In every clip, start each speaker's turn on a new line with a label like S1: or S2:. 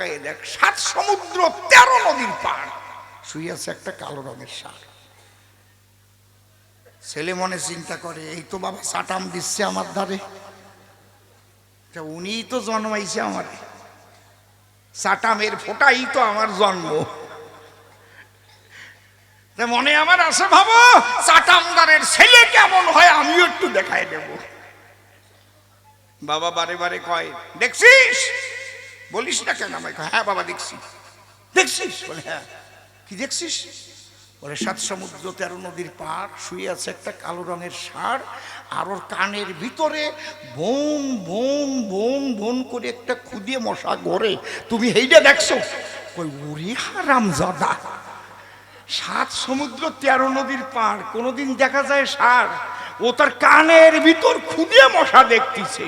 S1: তাকাইয়ে দেখ, সাত সমুদ্র, তেরো নদীর পার শুয়ে আছে একটা কালো রঙের সার ছেলে মনে চিন্তা করে, এই তো বাবা সাটাম দিচ্ছে আমার ধারে। তা উনিই তো জন্মাইছে আমার। সাটামের ফোটাই তো আমার জন্ম। মনে আমার আছে ভাবো চাটামদারের ছেলে কেমন হয় আমিও একটু দেখাই দেব। বাবা বারে বারে কয়, দেখছিস? বলিস না কেন আমায়? হ্যাঁ বাবা, দেখছি। দেখছিস? বলে হ্যাঁ। কি দেখছিস? বলে, সাত সমুদ্র তেরো নদীর পার শুয়ে আছে একটা কালো রঙের ষাঁড়, আর ওর কানের ভিতরে বোন বোন বোন বোন করে একটা খুদিয়ে মশা গড়ে তুমি হেইটা দেখছ? কই উরি হারাম জাদা। সাত সমুদ্র তেরো নদীর পার কোনোদিন দেখা যায় সার ও তার কানের ভিতর খুদিয়ে মশা দেখতেছে।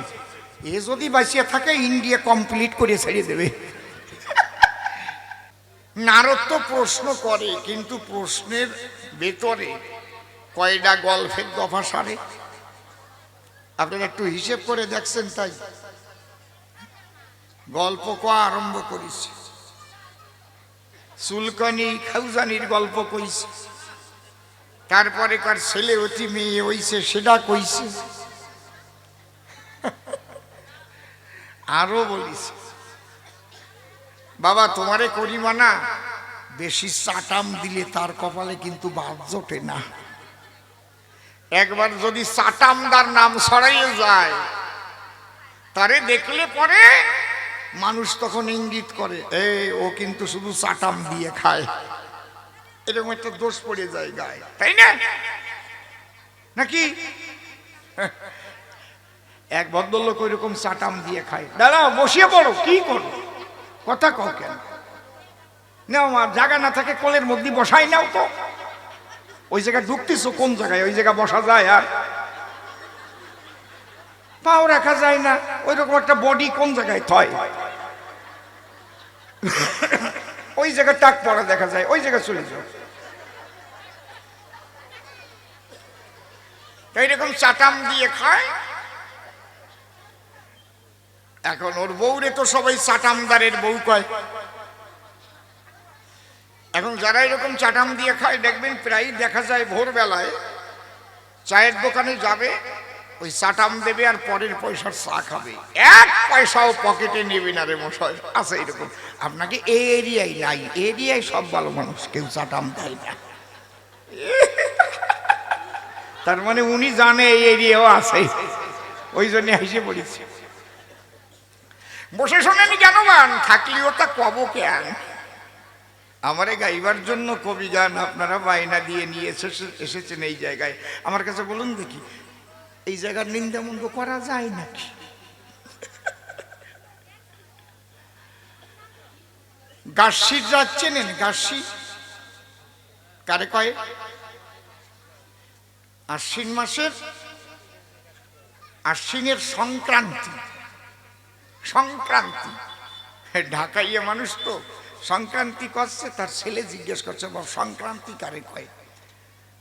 S1: এ যদি বাঁচিয়ে থাকে ইন্ডিয়া কমপ্লিট করে ছেড়ে দেবে। নারদ তো প্রশ্ন করে, কিন্তু প্রশ্নের ভেতরে কয়টা গল্পের দফা সারে? আপনারা একটু হিসেব করে দেখছেন তাই। গল্প কোয়া আরম্ভ করেছে। সুলকানি খাউজানির গল্প কইছে। তারপরে কার ছেলে অতি মেয়ে হইছে, সেটা কইছে। আরও বলিস বাবা, তোমারে করি মানা, বেশি চাটাম দিলে তার কপালে কিন্তু বাদ জোটে না। একবার যদি চাটামদার নাম ছড়াইয়ে যায়, তারে দেখলে পরে মানুষ তখন ইঙ্গিত করে, এ, ও কিন্তু শুধু চাটাম দিয়ে খায়। এরকম একটা দোষ পড়ে যায় গায়ে, তাই না? নাকি? এক ভদ্রলোক ওইরকম চাটাম দিয়ে খায়। দাদা, বসিয়ে পড়ো, কি করো কথা কও কেন? নাও আমার জায়গা না থাকে কোলের মধ্যে বসাই নাও তো। ওই জায়গায় ঢুকতেছো, কোন জায়গায়? ওই জায়গায় বসা যায় আর? পাও রাখা যায় না। ওই রকম একটা বডি কোন জায়গায় থয়? ওই জায়গায় টাক পড়া দেখা যায়, ওই জায়গায় চলে যাও। এইরকম চাটাম দিয়ে খায় এখন ওর বউরে তো সবাই চাটামদারের বউ কয়। এখন যারা এরকম চাটাম দিয়ে খায়, দেখবেন প্রায় দেখা যায় ভোরবেলায় চায়ের দোকানে যাবে, ওই চাটাম দেবে আর পরের পয়সার চা খাবে। এক পয়সাও পকেটে নেবে না রে মশাই, আছে এরকম। আপনাকে এই এরিয়ায় নাই, এরিয়ায় সব ভালো মানুষ, কেউ চাটাম দেয় না। তার মানে উনি জানে এই এরিয়াও আছে। ওই জন্য হেসে পড়েছি। বসে শোনেন কেন গান থাকলেও তা কব কেন? আমারে গাইবার জন্য কবি গান আপনারা বায়না দিয়ে নিয়ে এসে- এসেছেন এই জায়গায়। আমার কাছে বলুন দেখি, এই জায়গার নিন্দামন্দ করা যায় নাকি? গাছির রাত চেনেন গাছি কারে কয়? আশ্বিন মাসের, আশ্বিনের সংক্রান্তি। সংক্রান্তি। ঢাকাইয়ে মানুষ তো সংক্রান্তি করছে, তার ছেলে জিজ্ঞেস করছে বাবা সংক্রান্তি কারে কয়?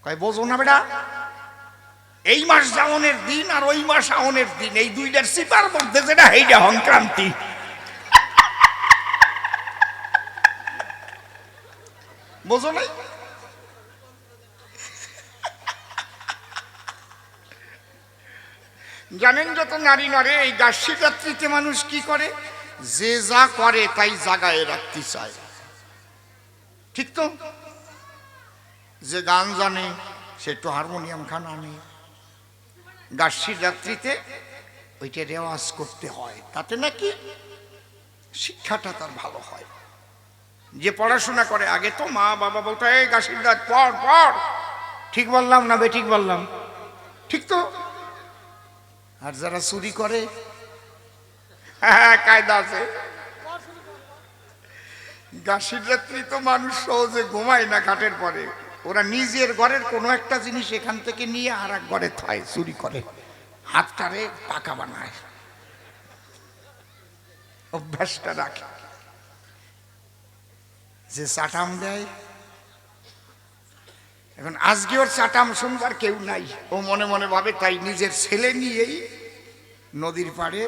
S1: কয়, বোঝো না বেটা, এই মাস জামনের দিন আর ওই মাস আমনের দিন, এই দুইটার সিপার মধ্যে যেটা হেইটা সংক্রান্তি। বোঝো নাই? জানেন যত নারী নরে এই গাছি রাত্রিতে মানুষ কি করে? যে যা করে, তাই জাগায় রাখতে চায়। ঠিক তো? যে গান জানে, সে একটু হারমোনিয়াম খান আনে। গাছির রাত্রিতে ওইটা রেওয়াজ করতে হয়, তাতে নাকি শিক্ষাটা তার ভালো হয়। যে পড়াশোনা করে, আগে তো মা বাবা বলতো, এই গাছির রাত পড় পড়। ঠিক বললাম না বে ঠিক বললাম? ঠিক তো? আর যারা চুরি করে হ্যাঁ কায়দা আছে। তো ঘুমায় না পরে। ওরা নিজের ঘরের কোনো একটা জিনিস এখান থেকে নিয়ে আর এক ঘরে থায়, চুরি করে। বানায়। অভ্যাসটা রাখে। যে চাটাম দেয় এখন আজকে ওর চাটাম শুনবার কেউ নাই। ও মনে মনে ভাবে, তাই নিজের ছেলে নিয়েই নদীর পাড়ে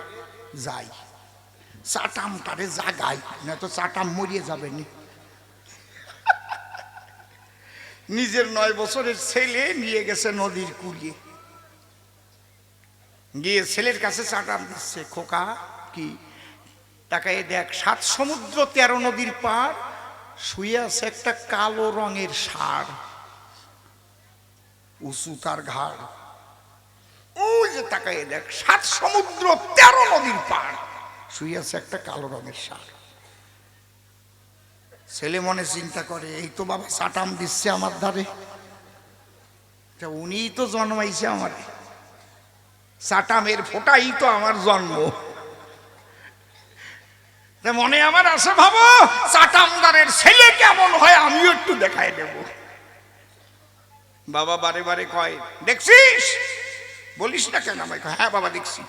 S1: যাই। চাটামটারে জাগাই না তো চাটাম মরিয়ে যাবে নি। নিজের নয় বছরের ছেলে নিয়ে গেছে নদীর কুলে গিয়ে ছেলের কাছে চাটাম দিচ্ছে, খোকা, কি? তাকায় দেখ, সাত সমুদ্র তেরো নদীর পার শুয়ে আছে একটা কালো রঙের ষাঁড়। উঁচু তার ঘাড় ওই যে তাকায় দেখ, সাত সমুদ্র, তেরো নদীর পার শুয়ে আছে একটা কালো রঙের ষাঁড় ছেলে মনে চিন্তা করে, এই তো বাবা সাটাম দিচ্ছে আমার ধারে। উনিই তো জন্মাইছে আমার। সাটামের ফোটাই তো আমার জন্ম। মনে আমার আছে ভাবো চাটামদারের ছেলে কেমন হয় আমিও একটু দেখাই দেব। বাবা বারে বারে কয়, দেখছিস? বলিস না কেন আমায়? হ্যাঁ বাবা, দেখছি।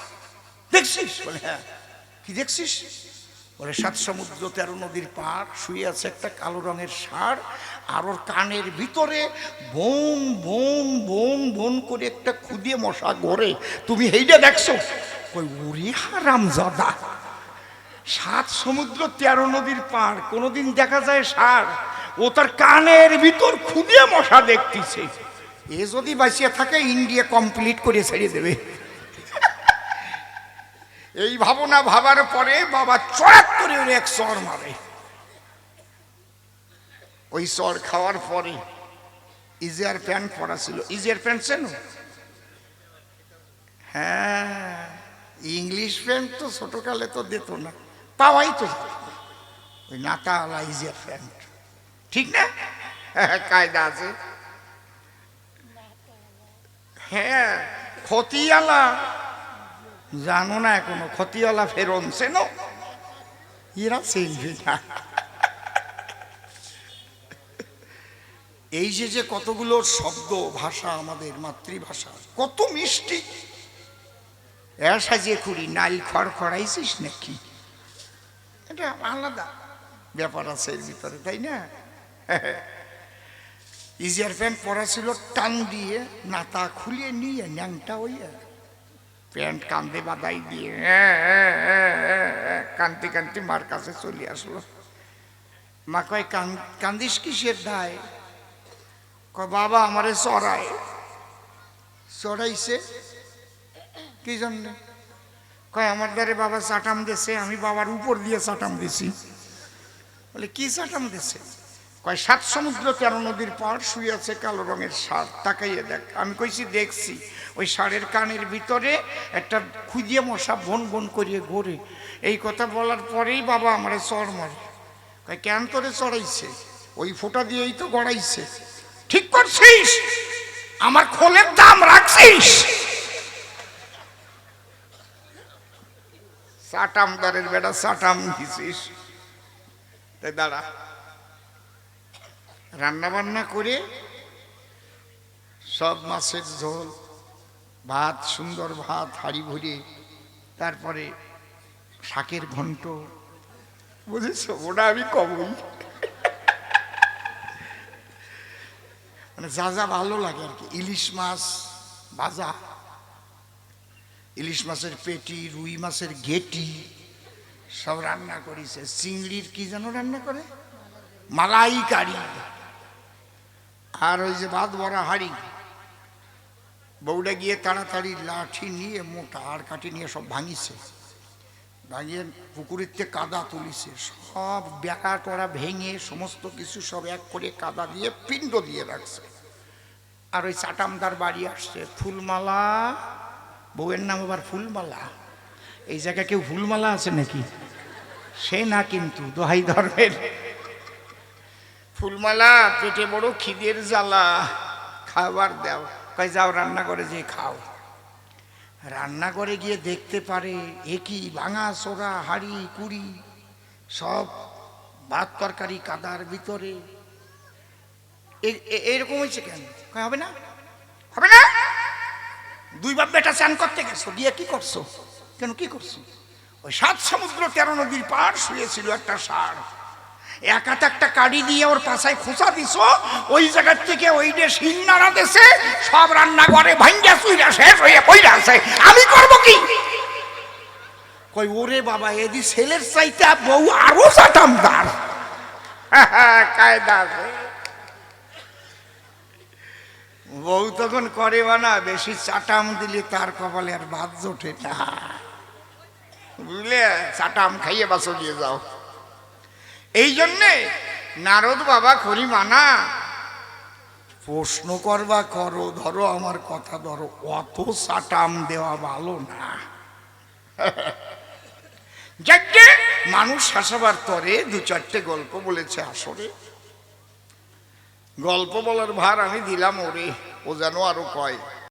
S1: দেখছিস? বলে হ্যাঁ। কি দেখছিস? বলে, সাত সমুদ্র, তেরো নদীর পার শুয়ে আছে একটা কালো রঙের ষাঁড়, আর ওর কানের ভিতরে বোন বোন বোন বোন করে একটা খুদিয়ে মশা গড়ে তুমি হেইটা দেখছ? কই উরি হারাম জাদা সাত সমুদ্র, তেরো নদীর পার কোনোদিন দেখা যায় ষাঁড় ও তার কানের ভিতর খুদিয়ে মশা দেখতেছে। এ যদি বাঁচিয়ে থাকে, ইন্ডিয়া কমপ্লিট করে ছেড়ে দেবে। এই ভাবনা ভাবার পরে বাবা চড়াত করে ওর এক চর মারে। ওই চর খাওয়ার পরে ইজিয়ার প্যান্ট পরা ছিল। ইজিয়ার প্যান্ট চেনো? হ্যাঁ ইংলিশ প্যান্ট তো ছোটকালে তো দিত না পাওয়াই তো ওই নাতাওয়ালা ইজিয়ার প্যান্ট। ঠিক না? কায়দা আছে। হ্যাঁ খতিয়ালা জানো না এখনও খতিয়ালা ফেরন চেনো? এরা চিনবে না। এই যে যে কতগুলো শব্দ, ভাষা, আমাদের মাতৃভাষা, কত মিষ্টি। সাজিয়ে খুঁড়ি নাল খড় খড়াইছিস নাকি? এটা আলাদা ব্যাপার আছে এর ভিতরে, তাই না? ইজিয়ার প্যান্ট পরা ছিল টান দিয়ে, নাতা খুলিয়ে নিয়ে ন্যাংটা হইয়া প্যান্ট কান্দে বাদাই দিয়ে কান্তি কান্তি মার কাছে চলে আসলো। মা কয়, কান- কান্দিস কিসের দায়? কয়, বাবা আমারে চড়ায়। চড়াইছে। কি জন্য? কয়, আমার দ্বারে বাবা চাটাম দিছে আমি বাবার উপর দিয়ে চাটাম দিছি বলে, কি চাটাম দিছে কয়, সাত সমুদ্র তেরো নদীর পাড় শুয়ে আছে কালো রঙের ষাঁড় তাকাইয়ে দেখ। আমি কইছি, দেখছি। ওই ষাঁড়ের কানের ভিতরে একটা খুঁজিয়ে মশা বন বন করিয়ে ঘোরে। এই কথা বলার পরেই বাবা আমারে চড় মারে। কয়, কেন তোরে চড়াইছে? ওই ফোঁটা দিয়েই তো গড়াইছে। ঠিক করছিস? আমার খোলের দাম রাখছিস? চাটামদারের বেটা চাটাম দিছিস। তাই দাঁড়া। রান্না বান্না করে সব মাছের ঝোল, ভাত, সুন্দর ভাত, হাড়ি ভরে তারপরে শাকের ঘন্ট। বুঝেছ? ওটা আমি কবই মানে যা যা ভালো লাগে আর কি। ইলিশ মাছ, ভাজা। ইলিশ মাছের পেটি, রুই মাছের গেটি সব রান্না করেছে চিংড়ির কি যেন রান্না করে? মালাই কারি আর ওই যে ভাত ভরা হাড়ি, বউটা গিয়ে তাড়াতাড়ি লাঠি নিয়ে মোটা আর কাঠি নিয়ে সব ভাঙিছে। ভাঙিয়ে পুকুরের থেকে কাদা তুলিছে। সব বেকা টরা ভেঙে সমস্ত কিছু সব এক করে কাদা দিয়ে পিণ্ড দিয়ে রাখছে। আর ওই চাটামদার বাড়ি আসছে, ফুলমালা। বউয়ের নাম আবার ফুলমালা। এই জায়গায় কেউ ফুলমালা আছে নাকি? সে না কিন্তু, দোহাই ধর্মের। ফুলমালা, পেটে বড় খিদের জ্বালা। খাবার দাও। কয়, যাও রান্না করে যে খাও। রান্না করে গিয়ে দেখতে পারে, একই ভাঙা সোরা হাড়ি, কুড়ি, সব ভাত তরকারি কাদার ভিতরে। এ- এ- এরকম হয়েছে কেন? হবে না? হবে না? দুই বাপ বেটা চান করতে গেছো গিয়ে কি করছ? কেন কি করছ? ওই সাত সমুদ্র তেরো নদীর পার শুয়েছিল একটা ষাঁড়। এক হাতে একটা কাড়ি দিয়ে ওর পাশায় খোঁচা দিছ, ওই জায়গার থেকে ওই যে শিং দেশে সব রান্না করে ভাঙ্গা চুইরা শেষ হয়ে পইরা আছে। আমি করব কি? কই, ওরে বাবা, এদি ছেলের চাইতে বউ আরও বউ তখন করে বানা বেশি চাটাম দিলে তার কপালে আর ভাত জোটে না। বুঝলে? চাটাম খাইয়ে বাসো দিয়ে যাও। এই জন্যে নারদ বাবা খরি মানা। প্রশ্ন করবা করো ধরো আমার কথা ধরো অত সাটাম দেওয়া ভালো না। যাকে মানুষ হাসাবার তরে দু চারটে গল্প বলেছে আসরে। গল্প বলার ভার আমি দিলাম ওরে ও যেন আরও কয়।